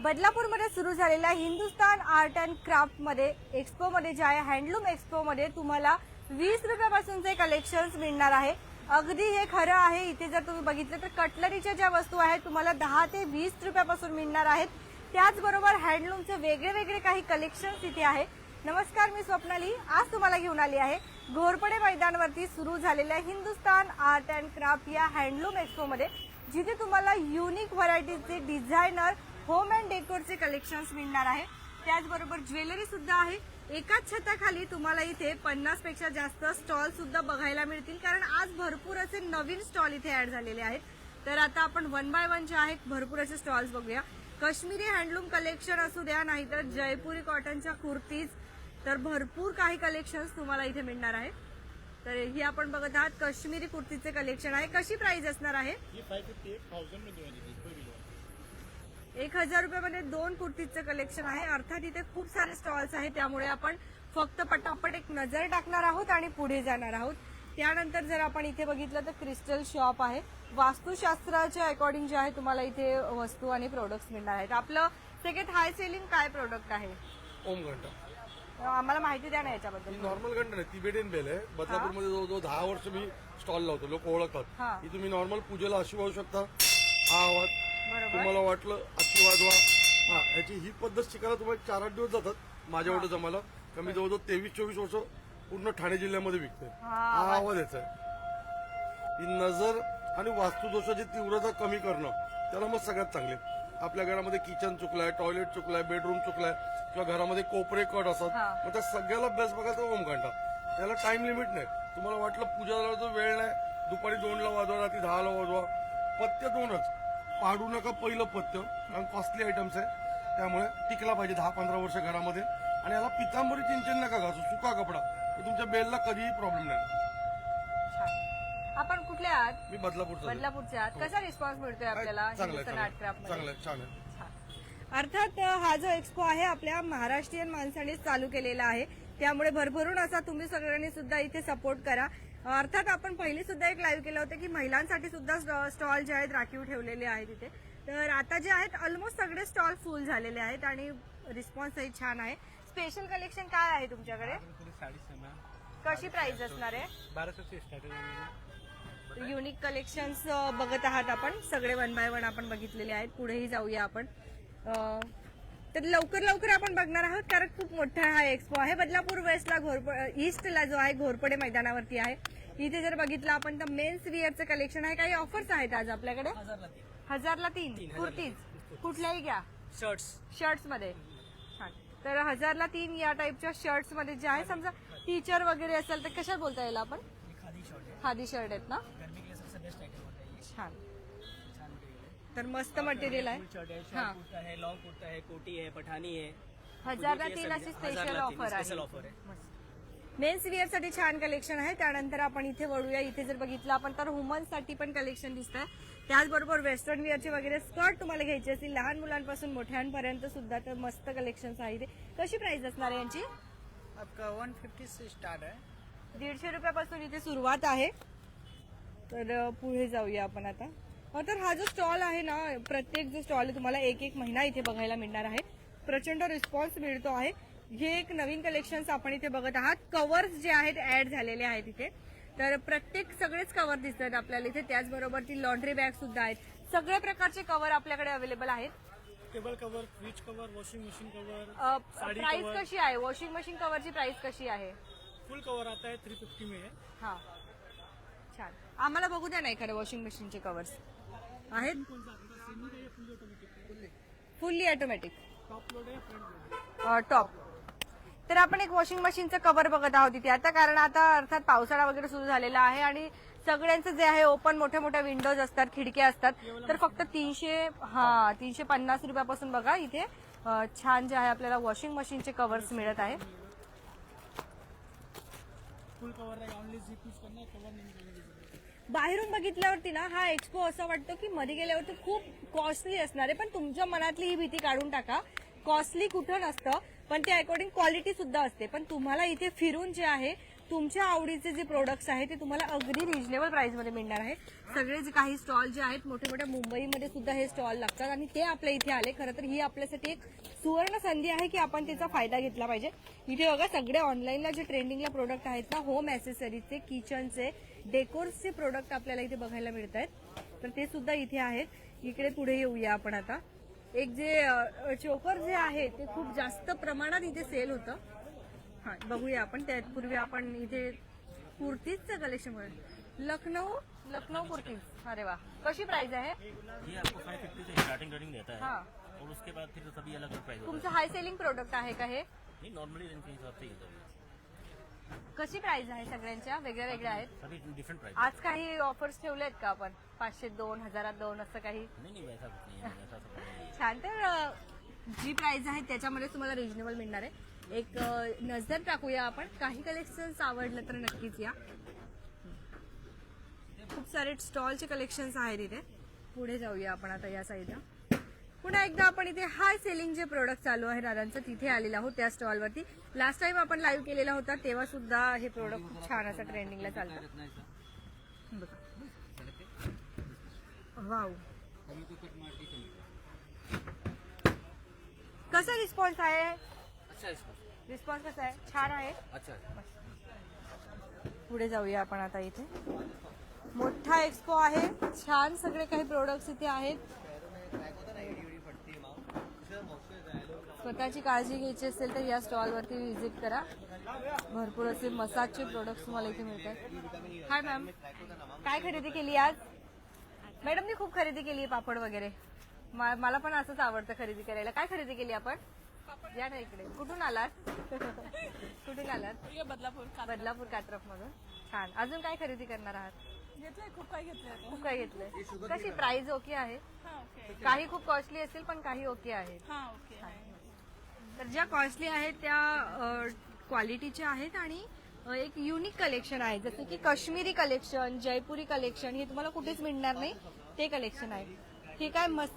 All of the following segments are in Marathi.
बदलापूरमध्ये सुरू झालेल्या हिंदुस्तान आर्ट अँड क्राफ्टमध्ये एक्स्पोमध्ये जे आहे हँडलूम एक्स्पोमध्ये तुम्हाला वीस रुपयापासूनचे कलेक्शन्स मिळणार आहे. अगदी हे खरं आहे इथे जर तुम्ही बघितलं तर कटलरीच्या ज्या वस्तू आहेत तुम्हाला दहा ते वीस रुपयापासून मिळणार आहेत. त्याचबरोबर हँडलूमचे वेगळे वेगळे काही कलेक्शन्स इथे आहे. नमस्कार मी स्वप्नाली. आज तुम्हाला घेऊन आली आहे घोरपडे मैदानवरती सुरू झालेल्या हिंदुस्तान आर्ट अँड क्राफ्ट या हँडलूम एक्स्पोमध्ये जिथे तुम्हाला युनिक व्हरायटीचे डिझायनर होम अँड डेकोरचे कलेक्शन्स मिळणार आहे. त्याचबरोबर ज्वेलरी सुद्धा आहे. एकाच छताखाली तुम्हाला इथे पन्नासपेक्षा जास्त स्टॉल सुद्धा बघायला मिळतील. कारण आज भरपूर असे नवीन स्टॉल इथे ऍड झालेले आहेत. तर आता आपण वन बाय वन जे आहेत भरपूर असे स्टॉल्स बघूया. काश्मीरी हँडलूम कलेक्शन असू द्या नाहीतर जयपुरी कॉटनच्या कुर्तीज तर भरपूर काही कलेक्शन्स तुम्हाला इथे मिळणार आहे. तर ही आपण बघत आहात काश्मीरी कुर्तीचे कलेक्शन आहे. कशी प्राइस असणार आहे ये फाइव फिफ्टी एट थाउजेंड में दोनों दीजिए कोई भी लो एक हजार रुपयामध्ये दोन कुर्तीचं कलेक्शन आहे. अर्थात इथे खूप सारे स्टॉल्स आहेत. त्यामुळे आपण फक्त पटापट एक नजर टाकणार आहोत आणि पुढे जाणार आहोत. त्यानंतर जर आपण इथे बघितलं तर क्रिस्टल शॉप आहे. वास्तुशास्त्राच्या अकॉर्डिंग जे आहे तुम्हाला इथे वस्तू आणि प्रोडक्ट्स मिळणार आहेत. आपलं सगळ्यात हाय सेलिंग काय प्रोडक्ट आहे? ओम घंटा. आम्हाला माहिती द्या ना याच्याबद्दल. ही नॉर्मल घंटा नाही तिबेटियन बेल आहे. बदलापूरमध्ये जवळजवळ दहा वर्ष मी स्टॉल लावतो. लोक. ओळखतात. तुम्ही नॉर्मल पूजेला अशी वाजू शकता. हा आवाज. तुम्हाला वाटलं अशी वाजवा हा ह्याची ही पद्धत शिकायला तुम्हाला चार आठ दिवस जातात माझ्या एवढं जमायला. का मी जवळजवळ तेवीस चोवीस वर्ष पूर्ण ठाणे जिल्ह्यामध्ये विकते. हा, आवाज याचा ही नजर आणि वास्तुदोषाची तीव्रता कमी करणं त्याला मग सगळ्यात चांगले. आपल्या घरामध्ये किचन चुकलाय टॉयलेट चुकलाय बेडरूम चुकलाय किंवा घरामध्ये कोपरे कट असतात. मग त्या सगळ्याला बेस्ट बघा तर ओम घंटा त्याला टाइम लिमिट नाही. तुम्हाला वाटलं पूजाला जो वेळ नाही दुपारी दोनला वाजवा रात्री दहाला वाजवा पथ्य दोनच. पाडू नका पहिलं पथ्य कारण कॉस्टली आयटम्स आहे. त्यामुळे टिकला पाहिजे दहा पंधरा वर्ष घरामध्ये. आणि याला पितांबरी चिंचन नका घासू सुका कपडा. तर तुमच्या बेलला कधीही प्रॉब्लेम नाही. आपण कुठले आहात? मी बदलापूरचा. बदलापूरचे आहात. कसा रिस्पॉन्स मिळतोय आपल्याला? चांगलं आहे, हिंदुस्थान आर्ट क्राफ्ट चांगलं आहे, छान आहे. अर्थात हा जो एक्सपो आहे आपल्या महाराष्ट्रीयन माणसांनीच चालू केलेला आहे. त्यामुळे भरभरून असा तुम्ही सगळ्यांनी सुद्धा इथे सपोर्ट करा. अर्थात आपण पहिली सुद्धा एक लाईव्ह केलं होतं की महिलांसाठी सुद्धा स्टॉल जे आहेत राखीव ठेवलेले आहेत इथे. तर आता जे आहेत ऑलमोस्ट सगळे स्टॉल फुल झालेले आहेत आणि रिस्पॉन्सही छान आहे. स्पेशल कलेक्शन काय आहे तुमच्याकडे? कशी प्राइस असणार आहे? युनिक कलेक्शन्स बघत आहात आपण. सगळे वन बाय वन आपण बघितलेले आहेत. पुढेही जाऊया आपण. तर लवकर लवकर आपण बघणार आहोत कारण खूप मोठा हा एक्सपो आहे. बदलापूर वेस्टला घोरप ईस्टला जो आहे घोरपडे मैदानावरती आहे. इथे जर बघितलं आपण तर मेन्स विअरचं कलेक्शन आहे. काही ऑफर्स आहेत आज आपल्याकडे? हजारला तीन. कुर्तीज. कुठल्याही घ्या. शर्ट्स शर्ट्समध्ये. तर हजारला तीन या टाईपच्या शर्ट्समध्ये जे आहे समजा टीचर वगैरे असेल तर कशात बोलता येईल आपण? खादी शर्ट आहेत ना? छान. तर मस्त मटेरियल आहे. है. हाँ. शॉर्ट कुर्ता है लॉन्ग कुर्ता है कोटी है पठानी है हजारला तीन अशी स्पेशल ऑफर आहे. मेन्स विअरसाठी छान कलेक्शन आहे. त्यानंतर आपण इथे वळूया. इथे जर बघितलं आपण तर वुमन्ससाठी पण कलेक्शन दिसत आहे त्याचबरोबर वेस्टर्न विअरचे वगैरे स्कर्ट तुम्हाला घ्यायचे असतील. लहान मुलांपासून मोठ्यांपर्यंत सुद्धा तर मस्त कलेक्शन आहे इथे कशी प्राइस असणार आहे यांची? आपका वन फिफ्टी से स्टार्ट है दीडशे रुपयापासून इथे सुरुवात आहे. तर अ, पुढे जाऊया आपण आता. तर हा जो स्टॉल आहे ना प्रत्येक जो स्टॉल आहे तुम्हाला एक एक महिना इथे बघायला मिळणार आहे. प्रचंड रिस्पॉन्स मिळतो आहे. हे एक नवीन कलेक्शन आपण इथे बघत आहात. कवर्स जे आहेत ऍड झालेले आहेत इथे. तर प्रत्येक सगळेच कवर दिसतात आपल्याला इथे. त्याचबरोबर ती लॉन्ड्री बॅग सुद्धा आहेत. सगळ्या प्रकारचे कवर आपल्याकडे अवेलेबल आहेत. Table cover fridge cover washing machine cover sari price. कशी आहे? वॉशिंग मशीन कवरची प्राइस कशी आहे? फुल कवर आता है थ्री फिफ्टी में है. हा छान. आम्हाला बघू द्या ना एखाद्या वॉशिंग मशीनचे कवर्स आहेत? फुल्ली ऑटोमॅटिक टॉप तर आपण एक वॉशिंग मशीनचं कव्हर बघत आहोत इथे. आता कारण आता अर्थात पावसाळा वगैरे सुरू झालेला आहे आणि सगळ्यांचं जे आहे ओपन मोठ्या मोठ्या विंडोज असतात खिडक्या असतात. तर फक्त तीनशे हा तीनशे पन्नास रुपयापासून बघा इथे छान जे आहे आपल्याला वॉशिंग मशीनचे कव्हर्स मिळत आहे. फुल कवर रहेगा बाहेरून बघितल्यावरती ना हा एक्सपो असं वाटतं की मध्ये गेल्यावरती खूप कॉस्टली असणार आहे. पण तुमच्या मनातली ही भीती काढून टाका. कॉस्टली कुठं नसतं. पण ते अकॉर्डिंग क्वालिटी सुद्धा असते. पण तुम्हाला इथे फिरून जे आहे तुमच्या आवडीचे जे प्रोडक्ट्स आहेत ते तुम्हाला अगदी रिजनेबल प्राइसमध्ये मिळणार आहे. सगळे जे काही स्टॉल जे आहेत मोठे मोठ्या मुंबईमध्ये सुद्धा हे स्टॉल लागतात आणि ते आपल्या इथे आले. खरं तर ही आपल्यासाठी एक सुवर्ण संधी आहे की आपण त्याचा फायदा घेतला पाहिजे. इथे बघा सगळे ऑनलाईनला जे ट्रेंडिंगला प्रोडक्ट आहेत ना होम ॲसेसरीजचे किचनचे डेकोर्सचे प्रोडक्ट आपल्याला इथे बघायला मिळत आहेत तर ते सुद्धा इथे आहेत. इकडे पुढे येऊया आपण आता. एक जे चोकर जे आहे ते खूप जास्त प्रमाणात इथे सेल होतं. हा बघूया आपण. त्यापूर्वी आपण इथे कुर्तीजचं कलेक्शन बघूया. लखनऊ लखनऊ कुर्तीज. अरे वा. कशी प्राइस आहे? ये आपको फाइव फिफ्टी से स्टार्टिंग रेटिंग देता है। हाँ. और उसके बाद फिर सभी अलग अलग प्राइस होता तुमचं हाय सेलिंग प्रोडक्ट आहे का हे? है नहीं नॉर्मली रेंज के हिसाब से ही होता है। कशी प्राइस आहे सगळ्यांच्या? वेगळ्या वेगळ्या आहेत डिफरेंट प्राइस आज काही ऑफर्स ठेवले आहेत का आपण? पाचशे दोन हजारात दोन असं काही? नहीं नहीं वैसा कुछ नहीं है वैसा सब नहीं. है छान. तर अ, जी प्राइस आहे त्याच्यामध्ये तुम्हाला रिजनेबल मिळणार आहे. एक अ, नजर टाकूया आपण. काही कलेक्शन्स आवडलं तर नक्कीच या. खूप सारे स्टॉलचे कलेक्शन्स आहेत इथे. पुढे जाऊया आपण आता या साईडला पुन्हा एकदा आपण इथे हाय सेलिंग जे प्रोडक्ट चालू आहे दादांचं तिथे आलेलं आहोत त्या स्टॉलवरती लास्ट टाइम आपण लाईव्ह केलेला होता तेव्हा सुद्धा हे प्रोडक्ट खूप छान असं ट्रेंडिंगला चालतं. वाव कसा रिस्पॉन्स आहे? रिस्पॉन्स कसा आहे? छान आहे? पुढे जाऊया आपण आता इथे. मोठा एक्सपो आहे. छान सगळे काही प्रोडक्ट्स इथे आहेत. स्वतःची काळजी घ्यायची असेल तर या स्टॉलवरती व्हिजिट करा. भरपूर असे मसाजचे प्रोडक्ट्स तुम्हाला इथे मिळतात. हाय मॅम काय खरेदी केली आज? मॅडमनी खूप खरेदी केली आहे पापड वगैरे. मा- मला पण असंच आवडतं खरेदी करायला. काय खरेदी केली आपण? या ना इकडे. कुठून आलात? कुठून आलात? बदलापूर बदलापूर कात्रप. मधून छान. अजून काय खरेदी करणार आहात? घेतलंय खूप काही घेतलंय. खूप काय घेतलंय. कशी? प्राइस ओके आहे. हा ओके काही खूप कॉस्टली असेल पण काही ओके हा ओके तर ज्या कॉस्टली आहेत त्या क्वालिटीच्या आहेत आणि एक युनिक कलेक्शन आहे. जसं की काश्मीरी कलेक्शन जयपुरी कलेक्शन हे तुम्हाला कुठेच मिळणार नाही. ते कलेक्शन आहे. हे काय मस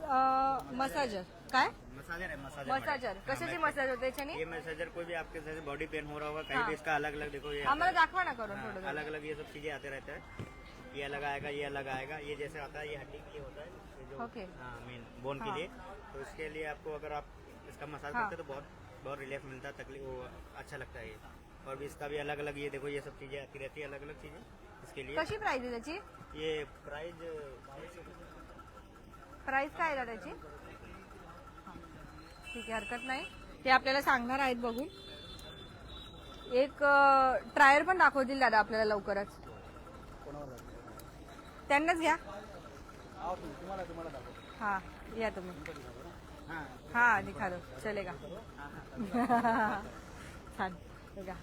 मसाजर? काय? मसाजर है मसाजर मसाजर. कशाचे मसाज होते याच्याने? ये मसाजर कोई भी आपके जैसे बॉडी पेन हो रहा होगा कहीं। भी इसका अलग अलग देखो ये दाखवा ना करून थोडं अलग अलग ये सब चीजें आते रहते हैं। ये अलग आएगा ये अलग आएगा। ये जैसे आता है ये हड्डी के लिए होता है ओके मेन बोन के। लिए। तो इसके लिए आपको अगर आप इसका मसाज हाँ। करते तो बहुत बहुत रिलीफ मिलता है तकलीफ वो अच्छा लगता है ये। और भी इसका भी अलग अलग ये देखो ये सब चीजें आती रहती है अलग अलग चीजें इसके लिए। कशी प्राइस आहे त्याची ये प्राइस प्राइस काय आहे त्याची ठीक आहे हरकत नाही. ते आपल्याला सांगणार आहेत बघून एक ट्रायल पण दाखवतील दादा आपल्याला लवकरच. त्यांनाच घ्या. हा या तुम्ही. हा दिखा दो चलेगा छान. बघा.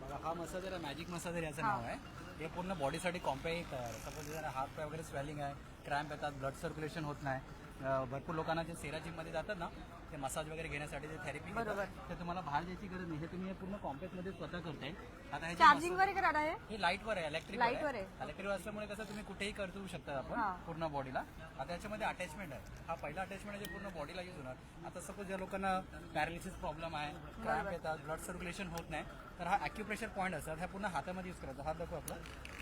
बघा हा मसाजर आहे मॅजिक मसाजर याचं. नाव आहे हे पूर्ण बॉडीसाठी कॉम्पॅक्ट आहे. सपोज जर हात पाय वगैरे स्वेलिंग आहे क्रॅम्प येतात ब्लड सर्क्युलेशन होत नाही. भरपूर लोकांना जे सेरा जिममध्ये जातात ना ते मसाज वगैरे घेण्यासाठी जे थेरपी बरोबर. ते तुम्हाला बाहेर द्यायची गरज नाही. हे तुम्ही हे पूर्ण कॉम्पॅक्टमध्ये स्वतः करताय. आता हे जे चार्जिंग वर आहे का दादा हे हे लाईटवर आहे इलेक्ट्रिक Light वर आहे. इलेक्ट्रिक असल्यामुळे कसं तुम्ही कुठेही करू शकता आपण हा. पूर्ण बॉडीला आता याच्यामध्ये अटॅचमेंट आहे. हा पहिला अटॅचमेंट आहे जे पूर्ण बॉडीला यूज होणार. आता सपोज ज्या लोकांना पॅरालिसिस प्रॉब्लेम आहे क्रॅम्प येतात ब्लड सर्क्युलेशन होत नाही तर हा अॅक्युप्रेशर पॉईंट असतात ह्या पूर्ण हातामध्ये यूज करायचा. हात दाखव आपला.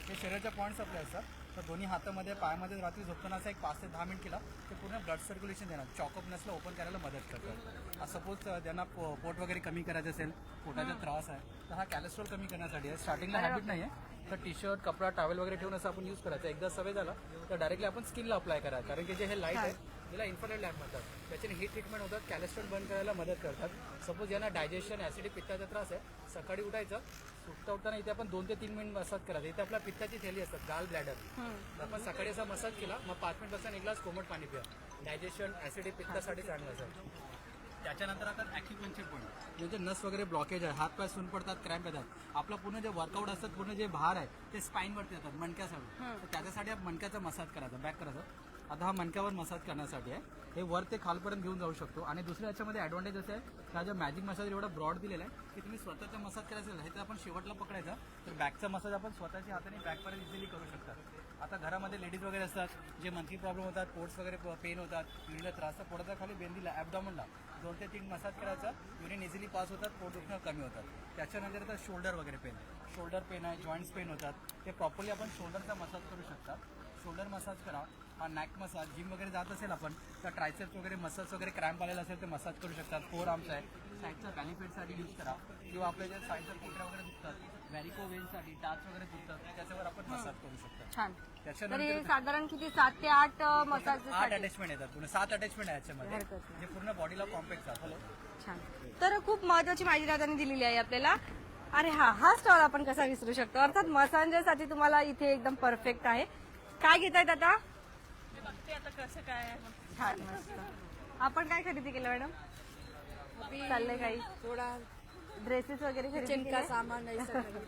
हे शरीराच्या पॉईंट्स आपले असतात. तर दोन्ही हातामध्ये पायामध्ये रात्री झोपताना असं एक पाच ते दहा मिनिट केला ते पूर्ण ब्लड सर्क्युलेशन देणार. चॉकअप नसलं ओपन करायला मदत करतात. सपोज ज्यांना पो- पोट वगैरे कमी करायचं असेल पोटाचा त्रास आहे तर हा कॅलेस्ट्रॉल कमी करण्यासाठी आहे. स्टार्टिंगला हॅबिट नाही आहे तर टी शर्ट कपडा टॉवेल वगैरे ठेवून असं आपण यूज करायचं. एकदा सवय झाला तर डायरेक्टली आपण स्किनला अप्लाय करायचं कारण की जे हे लाइट आहे याला इन्फ्रारेड लॅम्प म्हणतात. त्याच्याने हीट ट्रीटमेंट होतात कॅलेस्ट्रॉल बंद करायला मदत करतात. सपोज यांना डायजेशन ऍसिडिक पित्ताचा त्रास आहे सकाळी उठायचं सुटता उठताना इथे आपण दोन ते तीन मिनिट मसाज करायचं. इथे आपल्या पित्ताची थैली असतात गाल ब्लॅडर आपण सकाळी असा मसाज केला मग पाच मिनिट बसून एक ग्लास कोमट पाणी पिया. डायजेशन ऍसिडिक पित्तासाठी चांगलं असेल त्याच्यानंतर आता ॲक्युपंक्चर पण. म्हणजे नस वगैरे ब्लॉकेज आहे हात पाय सून पडतात क्रॅम्प येतात. आपलं पूर्ण जे वर्कआउट असतात पूर्ण जे भार आहे ते स्पाईनवरती येतात मणक्यासाठी तर त्याच्यासाठी आपण मणक्याचा मसाज करायचा बॅक करायचा. आता हा मणक्यावर मसाज करण्यासाठी आहे. हे वर ते खालपर्यंत घेऊन जाऊ शकतो. आणि दुसऱ्या याच्यामध्ये ॲडव्हान्टेज असं आहे का जो मॅजिक मसाज एवढा ब्रॉड दिलेला आहे की तुम्ही स्वतःचा मसाज करायचं हे तर आपण शेवटला पकडायचा तर बॅकचा मसाज आपण स्वतःच्या हाताने बॅकपर्यंत इझिली करू शकता. आता घरामध्ये लेडीज वगैरे असतात जे मंथली प्रॉब्लेम होतात पोट्स वगैरे पेन होतात युरीला त्रास तर पोटाचा खाली बेंदीला ॲबडॉमनला दोन ते तीन मसाज करायचा युरिन इझिली पास होतात पोट दुखणं कमी होतात. त्याच्यानंतर तर शोल्डर वगैरे पेन शोल्डर पेन आहे जॉईंट्स पेन होतात. ते प्रॉपरली आपण शोल्डरचा मसाज करू शकता. शोल्डर मसाज करा हा नॅक मसाज जिम वगैरे जात असेल आपण तर ट्रायसेप्स वगैरे मसाज वगैरे क्रॅम्प आलेला असेल तर मसाज करू शकतात. फोर आर्मचा आहे साईडचा बॅलिफेटसाठी यूज करा. किंवा आपल्या ज्या साईडच्या पोटऱ्या वगैरे दुखतात व्हॅरिको वेनसाठी टाच वगैरे दुखतात त्याच्यावर आपण मसाज करू शकता छान. तर त्याच्यानंतर साधारण किती? सात ते आठ मसाज आठ अटॅचमेंट येतात पूर्ण. सात अटॅचमेंट आहे याच्यामध्ये. जे पूर्ण बॉडीला कॉम्पॅक्ट हॅलो. छान. तर खूप महत्वाची माहिती दादांनी दिलेली आहे आपल्याला. अरे हा हा स्टॉल आपण कसा विसरू शकतो? अर्थात मसांजसाठी तुम्हाला इथे एकदम परफेक्ट आहे. काय घेत आहेत आता बघते आता कसं काय आहे. छान मस्त. आपण काय खरेदी केलं मॅडम? चाललंय काही? थोडा ड्रेसेस वगैरे खरेदी केले? सामान आहे सगळं.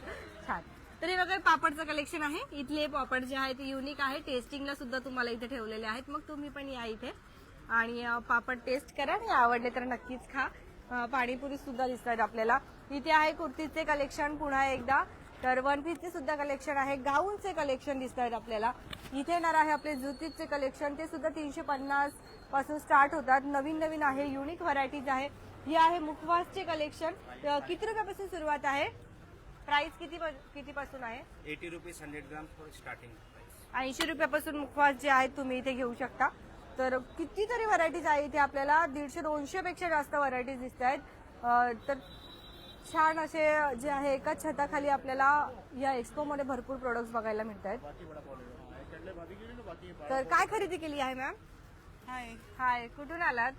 छान. तर हे बघा पापडचं कलेक्शन आहे. इथले पापड जे आहे ते युनिक आहे. टेस्टिंगला सुद्धा तुम्हाला इथे ठेवलेले आहेत. मग तुम्ही पण या इथे. आणि अं, पापड टेस्ट करा. आणि आवडले तर नक्कीच खा. अं, पाणीपुरी सुद्धा दिसतात आपल्याला. इथे आहे कुर्तीचे कलेक्शन पुन्हा एकदा. तर वन पीसचे सुद्धा कलेक्शन आहे. गाऊनचे कलेक्शन दिसत आहेत आपल्याला. इथे येणार आहे आपले जुतीचे कलेक्शन ते सुद्धा तीनशे पन्नासपासून स्टार्ट होतात. नवीन नवीन आहे. युनिक व्हरायटीज आहे. ही आहे मुखवासचे कलेक्शन किती रुपयापासून सुरुवात आहे? प्राइस किती किती पासून आहे? Eighty rupees hundred gram for starting ऐंशी रुपयापासून मुखवास जे आहेत तुम्ही इथे घेऊ शकता. तर कितीतरी व्हरायटीज आहे इथे आपल्याला. दीडशे दोनशे पेक्षा जास्त व्हरायटीज दिसत आहेत तर छान असे जे आहे एकाच छताखाली आपल्याला या एक्सपो मध्ये भरपूर प्रोडक्ट्स बघायला मिळत आहेत तर काय खरेदी केली आहे मॅम हाय. हाय. कुठून आलात?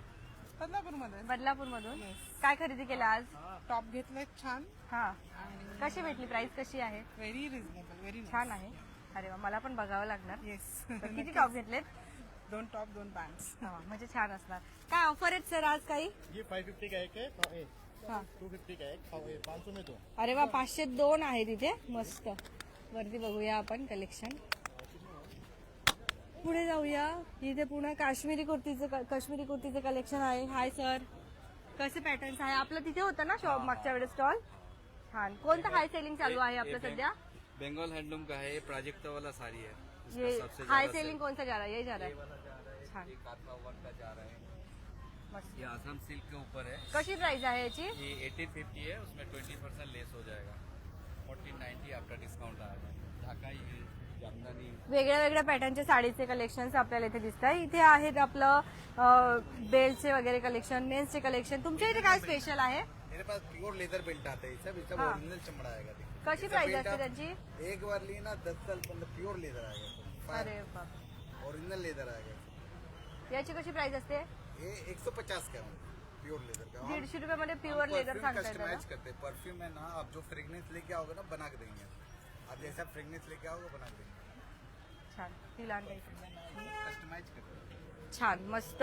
बदलापूरमध्ये बदलापूर मधून काय खरेदी केलं आज? टॉप घेतले छान. हा. कशी भेटली? प्राइस कशी आहे? व्हेरी रिझनेबल व्हेरी छान आहे. अरे वा मला पण बघावं लागणार. येस तर किती टॉप घेतलेत? दोन टॉप दोन पॅन्ट्स हा, म्हणजे छान असणार. काय ऑफर आहेत सर आज काही? ये 550 का एक है. खाओ ए 250 का एक? खाओ ए 500 में दो अरे वा पाचशे दोन आहे तिथे. मस्त. वरती बघूया आपण कलेक्शन पुढे जाऊया. इथे पुन्हा काश्मीरी कुर्तीचं काश्मीरी कुर्तीचं कलेक्शन आहे. हाय सर कसे पॅटर्न्स आहे? आपलं तिथे होतं ना शॉप मागच्या वेळेस स्टॉल छान. कोणतं हाय सेलिंग चालू आहे आपलं सध्या? बंगाल हैंडलूम का है ये प्राजक्ता वाला साड़ी है? ये सेलिंग कौन सा जा रहा है. जा रहा है. छान ये आसाम सिल्क के ऊपर है। कशी प्राइस आहे याची? ये एटीन फिफ्टी है उसमें ट्वेंटी परसेंट लेस हो जाएगा। फोर्टीन नाइन्टी आफ्टर डिस्काउंट आएगा ढाका ये जामदानी वेगळ्या वेगळ्या पॅटर्नचे साडीचे कलेक्शन आपल्याला इथे दिसत आहे इथे आहेत आपलं बेल्टचे वगैरे कलेक्शन मेन्सचे कलेक्शन तुमच्या इथे काय स्पेशल आहे? मेरे पास प्योर लेदर बेल्ट आता है सब इसका। ओरिजिनल चमड़ा आएगा देखिए। कशी प्राइस असते त्याची? एक बार ली ना दस साल प्योर लेदर आएगा अरे बाप. ओरिजिनल लेदर आएगा। याची कशी प्राइस असते? ये एक सौ पचास का है प्योर लेदर का? दीडशे रुपयामध्ये प्युअर लेदर कस्टमाइज. करते. हैं परफ्यूम है ना आप जो लेके आओगे ना बना के देंगे. आप जैसा लेके आओगे बना के देंगे. छान. तिला आणलंय. कस्टमाइज करते. हैं छान. मस्त.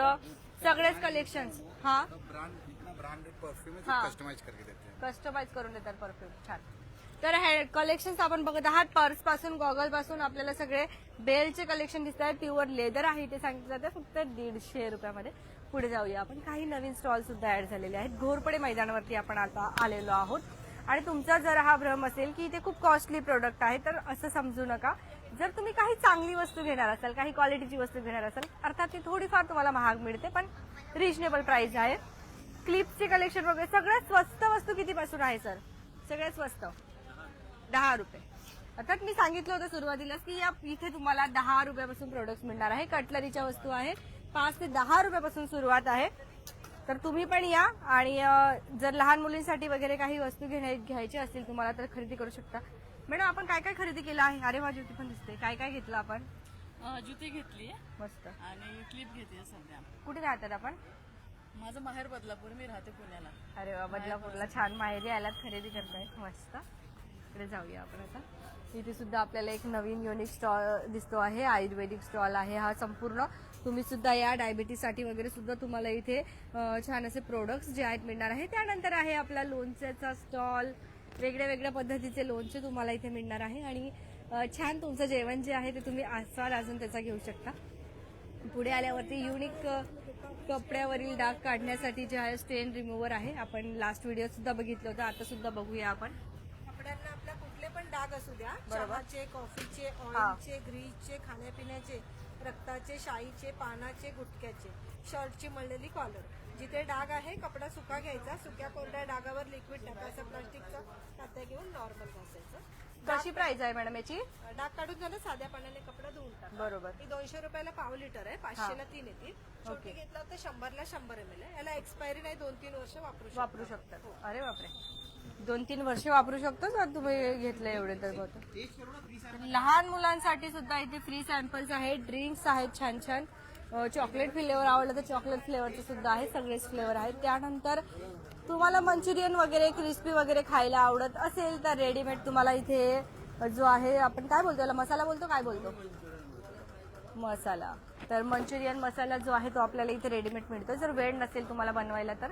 सगळेच कलेक्शन हा? ब्रांड ब्रांडेड परफ्यूम है हाँ। कस्टमाइज करके देते हैं. कस्टमाइज करून देतात परफ्यूम छान. तर हे कलेक्शन आपण बघत आहात. पर्सपासून गॉगलपासून आपल्याला सगळे बेलचे कलेक्शन दिसत आहेत प्युअर लेदर आहे ते सांगितलं जातं. फक्त दीडशे रुपयामध्ये. पुढे जाऊया. आपण काही नवीन स्टॉल सुद्धा ऍड झालेले आहेत. घोरपडे मैदानावरती आपण आता आलेलो आहोत. आणि तुमचा जर हा भ्रम असेल की इथे खूप कॉस्टली प्रोडक्ट आहे तर असं समजू नका. जर तुम्ही काही चांगली वस्तू घेणार असाल काही क्वालिटीची वस्तू घेणार असाल अर्थात ती थोडीफार तुम्हाला महाग मिळते पण रिजनेबल प्राइस आहे. क्लिपचे कलेक्शन वगैरे सगळ्यात स्वस्त वस्तू कितीपासून आहे सर सगळ्यात स्वस्त. दहा रुपये. अर्थात मी सांगितलं होतं सुरुवातीलाच की या इथे तुम्हाला दहा रुपयापासून प्रोडक्ट मिळणार आहे. कटलरीच्या वस्तू आहेत पाच ते दहा रुपयापासून सुरुवात आहे. तर तुम्ही पण या आणि जर लहान मुलींसाठी वगैरे काही वस्तू घेण्या घ्यायची असतील तुम्हाला तर खरेदी करू शकता. मॅडम आपण काय काय खरेदी केलं आहे? अरे माझी ती पण दिसते. काय काय घेतलं आपण? जुती घेतली. मस्त. आणि क्लिप घेतली सध्या. कुठे राहतात आपण? माझं माहेर बदलापूर मी राहते पुण्याला. अरे वा बदलापूरला. छान माहेरी आलात खरेदी करताय. मस्त. इकडे जाऊया आपण आता. इथे सुद्धा आपल्याला एक नवीन युनिक स्टॉल दिसतो आहे. आयुर्वेदिक स्टॉल आहे. हा संपूर्ण तुम्ही सुद्धा या डायबिटीजसाठी वगैरे सुद्धा तुम्हाला इथे छान असे प्रोडक्ट्स जे आहेत मिळणार आहे. त्यानंतर आहे आपला लोणच्याचा स्टॉल वेगळ्या वेगळ्या पद्धतीचे लोणचे तुम्हाला इथे मिळणार आहे. आणि छान तुमचं जेवण जे आहे ते तुम्ही आस्वाद अजून त्याचा घेऊ शकता. पुढे आल्यावरती युनिक कपड्यावरील डाग काढण्यासाठी जे आहे स्टेन रिमूव्हर आहे. आपण लास्ट व्हिडिओ सुद्धा बघितलं होतं. आता सुद्धा बघूया आपण. कपड्यांना आपल्या कुठले पण डाग असू द्या. चहाचे कॉफीचे ऑइलचे ग्रीजचे खाण्यापिण्याचे. रक्ताचे शाईचे पानाचे गुटक्याचे. शर्टची मळलेली कॉलर जिथे डाग आहे कपडा सुका घ्यायचा. सुक्या कोरड्या डागावर लिक्विड टाकायचं प्लास्टिकचं कात्या घेऊन नॉर्मल घासायचं. कशी प्राइस आहे मॅडम याची? डाग काढून झालं साध्या पाण्याने कपडा धुवून टाका. बरोबर. ही दोनशे रुपयाला पाव लिटर आहे. पाचशेला तीन येतील. छोटी घेतला तर शंभरला शंभर एम एल आहे. याला एक्सपायरी नाही दोन तीन वर्ष वापरू शकता. वापरू शकतात. अरे बापरे. दोन तीन वर्ष वापरू शकतो जर तुम्ही घेतले एवढे तर बहुतेक लहान मुलांसाठी सुद्धा इथे फ्री सॅम्पल्स आहेत ड्रिंक्स आहेत छान छान चॉकलेट फ्लेवर आवडलं तर चॉकलेट फ्लेवरचे सुद्धा आहे सगळेच फ्लेवर आहेत. त्यानंतर तुम्हाला मंचुरियन वगैरे क्रिस्पी वगैरे खायला आवडत असेल तर रेडीमेड तुम्हाला इथे जो आहे आपण काय बोलतो याला? मसाला बोलतो काय बोलतो? मसाला. तर मंचुरियन मसाला जो आहे तो आपल्याला इथे रेडीमेड मिळतो जर वेळ नसेल तुम्हाला बनवायला तर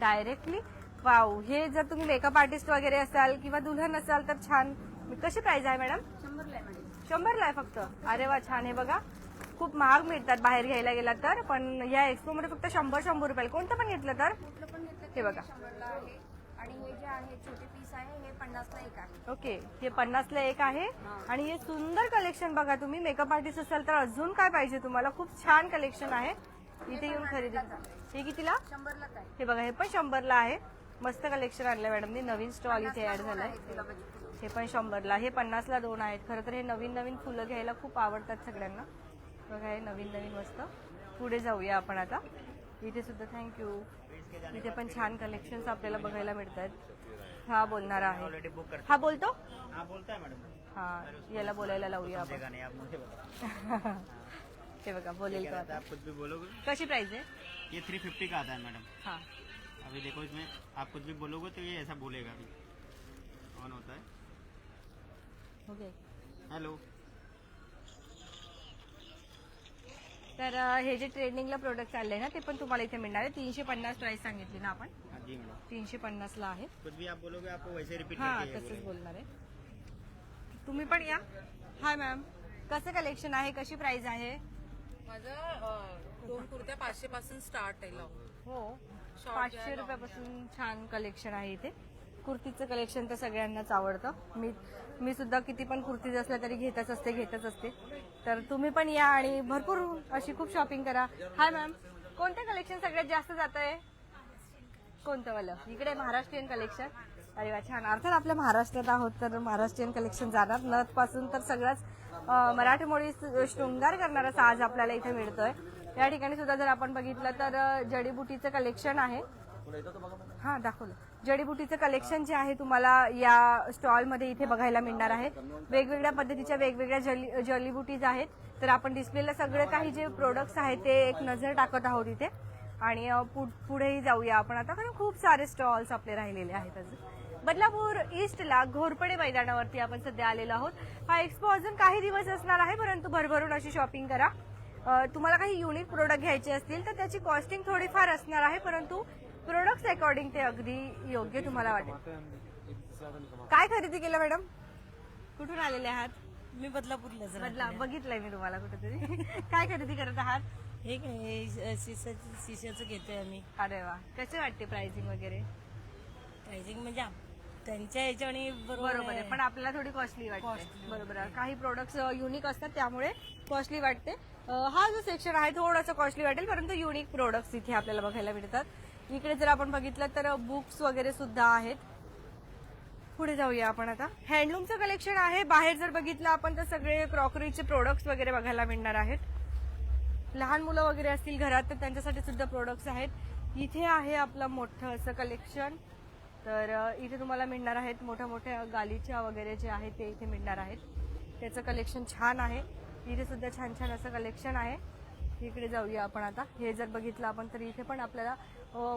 डायरेक्टली वाव हे जर तुम्ही मेकअप आर्टिस्ट वगैरे असाल किंवा दुल्हन असाल तर छान. कशी प्राइस आहे मॅडम शंभरला आहे फक्त? अरे वा छान हे बघा. खूप महाग मिळतात बाहेर घ्यायला गेला तर पण या एक्सपो मध्ये फक्त शंभर शंभर रुपयाला. कोणतं पण घेतलं तर? हे बघा. आणि हे जे आहे छोटे पीस आहे हे पन्नासला एक आहे. ओके हे पन्नासला एक आहे. आणि हे सुंदर कलेक्शन बघा तुम्ही. मेकअप आर्टिस्ट असाल तर अजून काय पाहिजे तुम्हाला? खूप छान कलेक्शन आहे. इथे येऊन खरेदी. हे कितीला? शंभरला काय हे बघा हे पण शंभरला आहे. मस्त कलेक्शन आणलं मॅडमने नवीन स्टॉल इथे ऍड झालाय. हे पण शंभरला. हे पन्नासला दोन आहेत. खरं तर हे नवीन नवीन फुलं घ्यायला खूप आवडतात सगळ्यांना. बघा हे नवीन नवीन मस्त. पुढे जाऊया आपण आता. इथे सुद्धा थँक्यू इथे पण छान कलेक्शन्स आपल्याला बघायला मिळत आहेत हा बोलणार आहे. हा बोलतो? हाँ बोलता मैडम याला बोलायला लावूया आपण. हे बघा बोलेल तो क्या आता आप कुछ भी बोलोगे कशी प्राइस आहे? ये थ्री फिफ्टी का आता है मैडम हा. अभी देखो इसमें आप कुछ भी बोलोगे तो ये ऐसा बोलेगा अभी ऑन होता है। ओके हेलो तर अं, हे जे ट्रेंडिंगला प्रोडक्ट चालले ना ते पण तुम्हाला इथे मिळणार आहे. तीनशे पन्नास प्राइस सांगितली ना आपण. हाँ जी मैडम. तीनशे पन्नासला आहे. कुछ भी आप बोलोगे आपको वैसे रिपीट हा करके ये तसंच बोलेंगे। बोलणार आहे. तुम्ही पण या. हाय मॅम कसं कलेक्शन आहे? कशी प्राइस आहे? माझं दोन कुर्त्या पाचशे पासून स्टार्ट आहे हो. पाचशे रुपयापासून छान कलेक्शन आहे इथे. कुर्तीचं कलेक्शन तर सगळ्यांनाच आवडतं. मी मी सुद्धा किती पण कुर्तीज असल्या तरी घेतच असते घेतच असते. तर तुम्ही पण या आणि भरपूर अशी खूप शॉपिंग करा. हाय मॅम कोणतं कलेक्शन सगळ्यात जास्त जात आहे कोणतं वालं? इकडे महाराष्ट्रीयन कलेक्शन अरे वा छान. अर्थात आपल्या महाराष्ट्रात आहोत तर महाराष्ट्रीयन कलेक्शन जाणार. नथपासून तर सगळाच अं, मराठी मुळी शृंगार करणारा साज आपल्याला इथे मिळतोय. या ठिकाणी सुद्धा जर आपण बघितलं तर जडीबुटीचं कलेक्शन आहे. हा दाखवलं. जडीबुटीचं कलेक्शन जे आहे तुम्हाला या स्टॉलमध्ये इथे बघायला मिळणार आहे. वेगवेगळ्या पद्धतीच्या वेगवेगळ्या जली जलीबुटीज आहेत. तर आपण डिस्प्लेला सगळं काही जे प्रोडक्ट्स आहेत ते एक नजर टाकत आहोत इथे. आणि पु- पुढेही जाऊया आपण आता कारण खूप सारे स्टॉल्स आपले राहिलेले आहेत अजून. बदलापूर ईस्टला घोरपडे मैदानावरती आपण सध्या आलेलो आहोत. हा एक्सपो अजून काही दिवस असणार आहे परंतु भरभरून अशी शॉपिंग करा. तुम्हाला काही युनिक प्रोडक्ट घ्यायचे असतील तर त्याची कॉस्टिंग थोडीफार असणार आहे परंतु प्रोडक्ट्स अकॉर्डिंग ते अगदी योग्य तुम्हाला वाटेल. काय खरेदी केलं मॅडम कुठून आलेले आहात? मी बदलापूरला बदला बघितलंय मी तुम्हाला कुठेतरी. काय खरेदी करत आहात? हे काय शिशाचं घेतोय आम्ही. अरे वा. कसे वाटते प्राइसिंग वगैरे? प्राइसिंग म्हणजे त्यांच्या ह्याच्याने बरोबर आहे. पण आपल्याला थोडी कॉस्टली वाटते. बरोबर आहे. काही प्रोडक्ट्स युनिक असतात त्यामुळे कॉस्टली वाटते. अं, हा जो सेक्शन आहे थोडासा कॉस्टली वाटेल परंतु युनिक प्रोडक्ट्स इथे आपल्याला बघायला मिळतात. इकडे जर आपण बघितलं तर बुक्स वगैरे सुद्धा आहेत. पुढे जाऊया आपण आता. हँडलूमचं कलेक्शन आहे. बाहेर जर बघितलं आपण तर सगळे क्रॉकरीचे प्रोडक्ट्स वगैरे बघायला मिळणार आहेत. लहान मुलं वगैरे असतील घरात तर त्यांच्यासाठी सुद्धा प्रोडक्ट्स आहेत. इथे आहे आपलं मोठं असं कलेक्शन तर इथे तुम्हाला मिळणार आहेत मोठ्या मोठ्या गालीच्या वगैरे जे आहेत ते इथे मिळणार आहेत. त्याचं कलेक्शन छान आहे. इथे सुद्धा छान छान असं कलेक्शन आहे. इकडे जाऊया आपण आता. हे जर बघितलं आपण तर इथे पण आपल्याला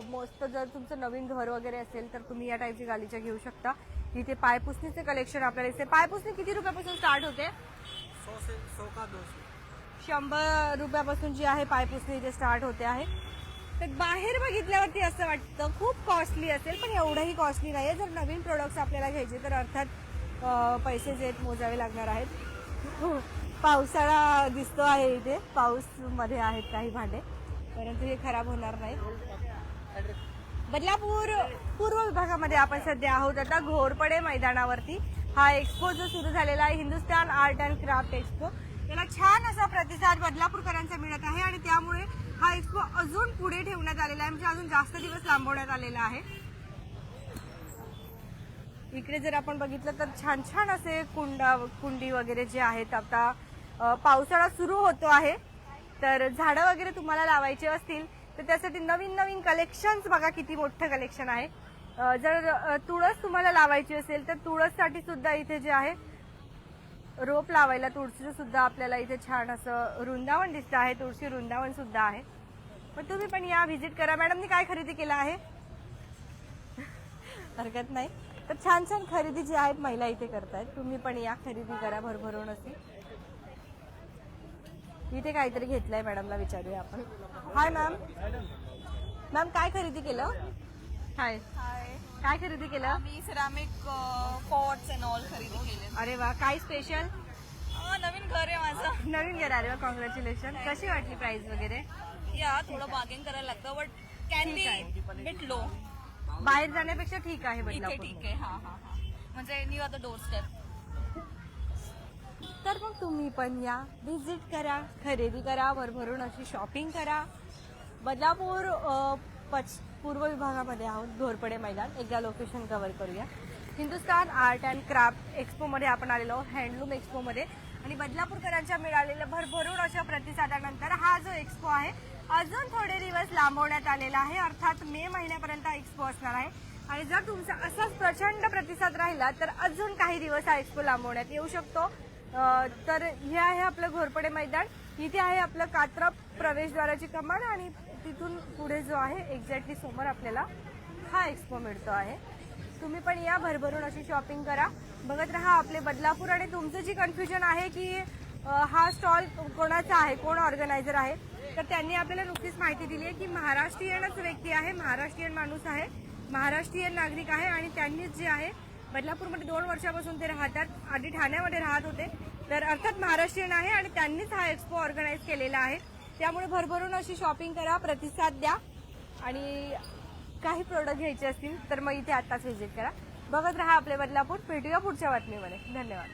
मस्त जर तुमचं नवीन घर वगैरे असेल तर तुम्ही या टाईपची गालीच्या घेऊ शकता. इथे पायपुसणीचे कलेक्शन आपल्याला इथे पायपुसणी किती रुपयापासून स्टार्ट होते? शंभर रुपयापासून जी आहे पायपुसणी इथे स्टार्ट होते आहे. तर बाहेर बघितल्यावरती असं वाटतं खूप कॉस्टली असेल पण एवढंही कॉस्टली नाही आहे जर नवीन प्रोडक्ट्स आपल्याला घ्यायचे तर अर्थात पैसे जे आहेत मोजावे लागणार आहेत. पावसाळा दिसतो आहे इथे. पाऊसमध्ये आहेत काही भांडे. परंतु हे खराब होणार नाही. बदलापूर पूर्व विभागामध्ये आपण सध्या आहोत. आता घोरपडे मैदानावरती हा एक्सपो जो सुरू झालेला आहे Hindustan art and craft expo त्याला छान असा प्रतिसाद बदलापूरकरांचा मिळत आहे आणि त्यामुळे हा एक्सपो अजून पुढे ठेवण्यात आलेला आहे. म्हणजे अजून जास्त दिवस लांबवण्यात आलेला आहे. इकडे जर आपण बघितलं तर छान छान असे कुंडा कुंडी वगैरे जे आहेत आता पावसाळा सुरू होतो आहे. तर झाडं वगैरे तुम्हाला लावायचे असतील तर त्यासाठी नवीन नवीन कलेक्शन्स बघा किती मोठं कलेक्शन आहे. जर तुळस तुम्हाला लावायची असेल तर तुळससाठी सुद्धा इथे जे आहे रोप लावायला तुळशीचं सुद्धा आपल्याला इथे छान असं वृंदावन दिसतं आहे. तुळशी वृंदावन सुद्धा आहे. पण तुम्ही पण या व्हिजिट करा. मॅडमनी काय खरेदी केलं आहे? हरकत नाही. तर छान छान खरेदी जी आहेत महिला इथे करतायत. तुम्ही पण या खरेदी करा भरभरून अशी. इथे काहीतरी घेतलंय मॅडमला विचारूया आपण. हाय मॅम मॅम काय खरेदी केलं? हाय काय खरेदी केलं? मी सिरामिक पॉट्स अँड ऑल खरेदी केले अरे वा काय स्पेशल नवीन घर आहे माझं. नवीन घर अरे वा कॉंग्रॅच्युलेशन कशी वाटली प्राइस वगैरे? या थोडं बार्गेन करायला लागतं but can be bit low बाहेर जाण्यापेक्षा ठीक आहे इथे बदलापूर ठीक आहे. हा हा हा. म्हणजे न्यू आता डोर स्टेप तर मग तुम्ही पण या. व्हिजिट करा खरेदी करा भरभरून अशी शॉपिंग करा. बदलापूर अ, पच पूर्व विभागामध्ये आहोत घोरपडे मैदान. एकदा लोकेशन कव्हर करूया. हिंदुस्तान आर्ट अँड क्राफ्ट एक्सपोमध्ये आपण आलेलो आहोत हँडलूम एक्सपोमध्ये आणि बदलापूरकरांच्या मिळालेल्या भरभरून अशा प्रतिसादानंतर हा जो एक्सपो आहे अजून थोडे दिवस लांबवण्यात आलेला आहे. अर्थात मे महिन्यापर्यंत हा एक्सपो असणार आहे. आणि जर तुमचा असाच प्रचंड प्रतिसाद राहिला तर अजून काही दिवस हा एक्सपो लांबवण्यात येऊ शकतो. तर हे आहे आपलं घोरपडे मैदान. इथे आहे आपलं कात्रा प्रवेशद्वाराची कमान आणि तिथून पुढे जो आहे एक्झॅक्टली समोर आपल्याला हा एक्सपो मिळतो आहे. तुम्ही पण या भरभरून अशी शॉपिंग करा. बघत राहा आपले बदलापूर आणि तुमचं जी कन्फ्युजन आहे की हा स्टॉल कोणाचा आहे कोण ऑर्गनायझर आहे तर त्यांनी आपल्याला नुकतीच माहिती दिली आहे की महाराष्ट्रीयनच व्यक्ती आहे महाराष्ट्रीयन माणूस आहे महाराष्ट्रीयन नागरिक आहे आणि त्यांनीच जे आहे बदलापूरमध्ये दोन वर्षापासून ते राहतात आधी ठाण्यामध्ये राहत होते तर अर्थात महाराष्ट्रीयन आहे आणि त्यांनीच हा एक्सपो ऑर्गनाईज केलेला आहे. त्यामुळे भरभरून अशी शॉपिंग करा प्रतिसाद द्या. आणि काही प्रोडक्ट घ्यायचे असतील तर मग इथे आत्ताच व्हिजिट करा. बघत राहा आपले बदलापूर. भेटूया पुढच्या बातमीमध्ये. धन्यवाद.